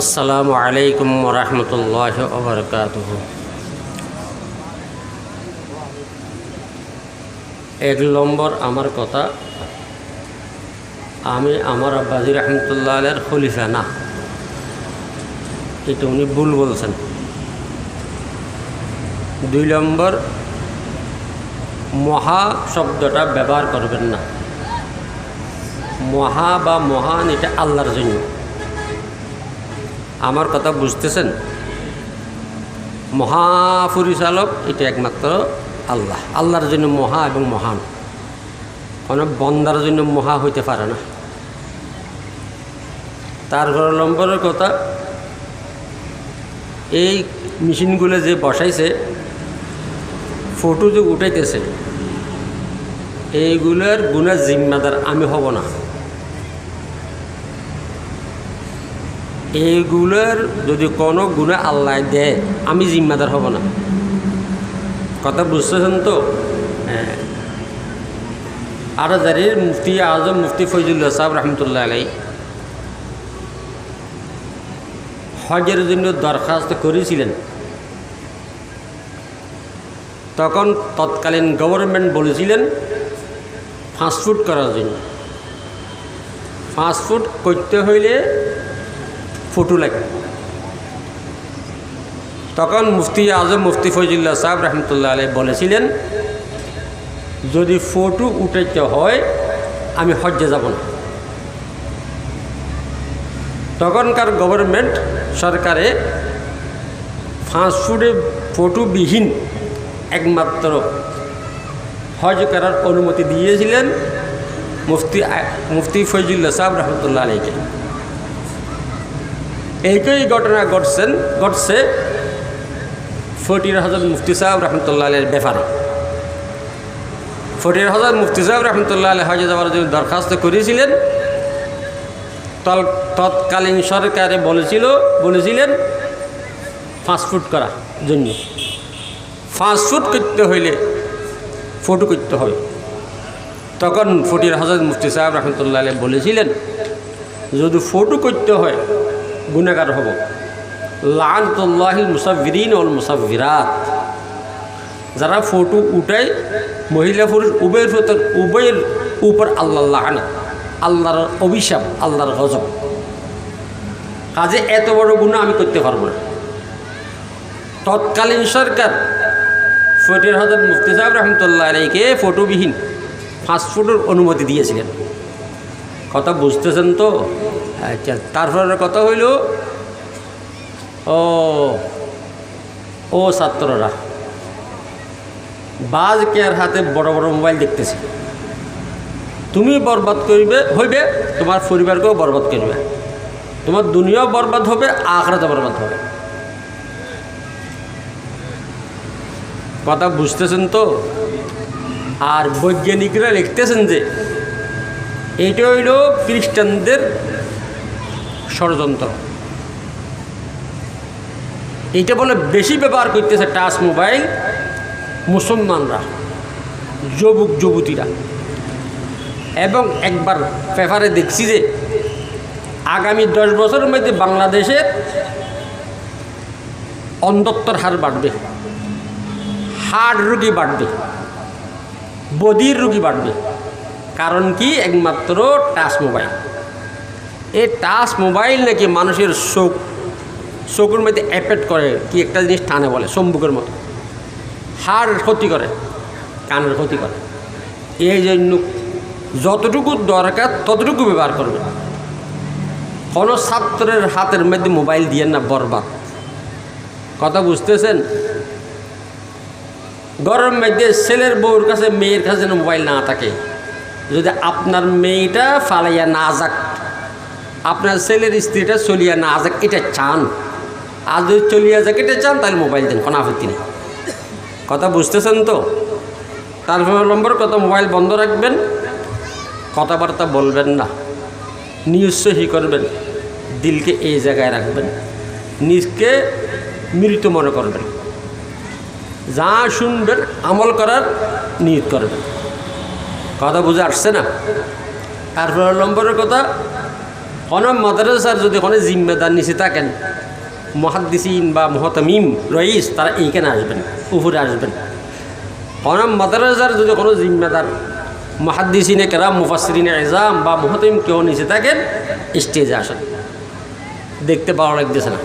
আসসালামু আলাইকুম রহমতুল্লাহ ওবরকাত এক নম্বর আমার কথা, আমি আমার আব্বাজি রহমতুল্লাহ আলের খলিফা না। এটা উনি ভুল বলছেন। দুই নম্বর, মহা শব্দটা ব্যবহার করবেন না। মহা বা মহান এটা আল্লাহর জন্য। আমার কথা বুঝতেছেন? মহাপরিচালক এটা একমাত্র আল্লাহ। আল্লাহর জন্য মহা এবং মহান। কোনো বন্দার জন্য মহা হইতে পারে না। তার ঘর নম্বরের কথা, এই মেশিনগুলো যে বসাইছে, ফটো যে উঠাইতেছে, এইগুলোর গুণের জিম্মাদার আমি হব না। এইগুলোর যদি কোনো গুণে আল্লাহ দেয়, আমি জিম্মাদার হব না। কথা বুঝতেছেন তো? হ্যাঁ। আরাজারির মুফতি আজম মুফতি ফৈজুল্লাহ সাহেব রহমতুল্লাহ আলাই হজের জন্য দরখাস্ত করেছিলেন। তখন তৎকালীন গভর্নমেন্ট বলেছিলেন ফাস্টফুড করার জন্য। ফাস্টফুড করতে হইলে ফটো লাগে। তখন মুফতি আজম মুফতি ফৈজুল্লাহ সাহেব রহমতুল্লাহ আলাই বলেছিলেন, যদি ফটো উঠাইতে হয়, আমি হজ্জে যাব না। তখনকার গভর্নমেন্ট সরকারে ফাস্টফুডে ফটোবিহীন একমাত্র হজ করার অনুমতি দিয়েছিলেন মুফতি মুফতি ফৈজুল্লাহ সাহেব রহমতুল্লাহ আলীকে এইটাই ঘটনা ঘটছেন, ঘটছে ফটির হজরত মুফতি সাহেব রহমতুল্লাহ আলের ব্যাপারে। ফটির হজরত মুফতি সাহেব রহমতুল্লাহ আলী হজে যাওয়ার জন্য দরখাস্ত করেছিলেন। তৎকালীন সরকারে বলেছিল, বলেছিলেন ফাস্টফুড করার জন্য। ফাস্টফুড করতে হইলে ফটো করতে হবে। তখন ফটির হজরত মুফতি সাহেব রহমতুল্লাহ আলী বলেছিলেন, যদি ফটো করতে হয় গুণাগার হব। লানতুল্লাহিল মুসাফিরিন ওল মুসাফিরাত যারা ফটো উঠায়, মহিলা পুরুষ, উভয়ের ভেতর উভয়ের উপর আল্লাহ লাহানা, আল্লাহর অভিশাপ, আল্লাহর গজব। কাজে এত বড় গুণা আমি করতে পারব না। তৎকালীন সরকার ফটির হজরত মুফতি সাহেব রহমতুল্লাহ আলীকে ফটোবিহীন ফাস্টফুডের অনুমতি দিয়েছিলেন। কথা বুঝতেছেন তো? আচ্ছা তারপরে কথা হইল? ও ও ছাত্ররা। বাজ কেয়ার হাতে বড় বড় মোবাইল দেখতেছে। তুমি বরবাদ করিবে, হইবে, তোমার পরিবারকেও বরবাদ করবে। তোমার দুনিয়াও বরবাদ হবে আখড়াতে বরবাদ হবে। কথা বুঝতেছেন তো? আর বৈজ্ঞানিকরা লিখতেছেন যে এটা হইল খ্রিস্টানদের ষড়যন্ত্র। এইটা বলে বেশি ব্যবহার করতেছে টাচ মোবাইল মুসলমানরা, যুবক যুবতীরা। এবং একবার পেপারে দেখছি যে আগামী দশ বছরের মধ্যে বাংলাদেশের অন্ধত্বর হার বাড়বে হার্ট রুগী বাড়বে, বদির রুগী বাড়বে। কারণ কি? একমাত্র টাচ মোবাইল। এই টাচ মোবাইল নাকি মানুষের চোখ, চোখের মধ্যে এফেক্ট করে, কি একটা জিনিস টানে বলে সম্মুখের মতো। হাড় ক্ষতি করে, কানের ক্ষতি করে। এই জন্য যতটুকু দরকার, ততটুকু ব্যবহার করবে। কোনো ছাত্রের হাতের মধ্যে মোবাইল দিয়ে না, বরবাদ। কথা বুঝতেছেন? গরম মধ্যে ছেলের বউর কাছে, মেয়ের কাছে যেন মোবাইল না থাকে। যদি আপনার মেয়েটা ফালাইয়া না যাক আপনার ছেলের স্ত্রীটা চলিয়া না আজ এটা চান। আজ যদি চলিয়া যাক, এটা চান, তাহলে মোবাইল দেন, কোনো আপত্তি নেই। কথা বুঝতেছেন তো? তারপর নম্বর কত মোবাইল বন্ধ রাখবেন, কথাবার্তা বলবেন না। নিউজ সহি করবেন, দিলকে এই জায়গায় রাখবেন, নিজকে মৃত মনে করবেন। যা শুনবেন, আমল করার নিয়ত করবেন। কথা বুঝে আসছে না? তারপর নম্বরের কথা কোনো মাদ্রাসার যদি কোনো জিম্মেদার নিচে থাকেন, মহাদ্দিসিন বা মহতামিম, রইস, তারা এইখানে আসবেন, উপরে আসবেন। কোনো মাদ্রাসার যদি কোনো জিম্মেদার মহাদ্দিসিনে কেরাম মুফাসরিনে এজাম বা মহতামিম কেউ নিচে থাকেন স্টেজে আসেন। দেখতে ভালো লাগতেছে না।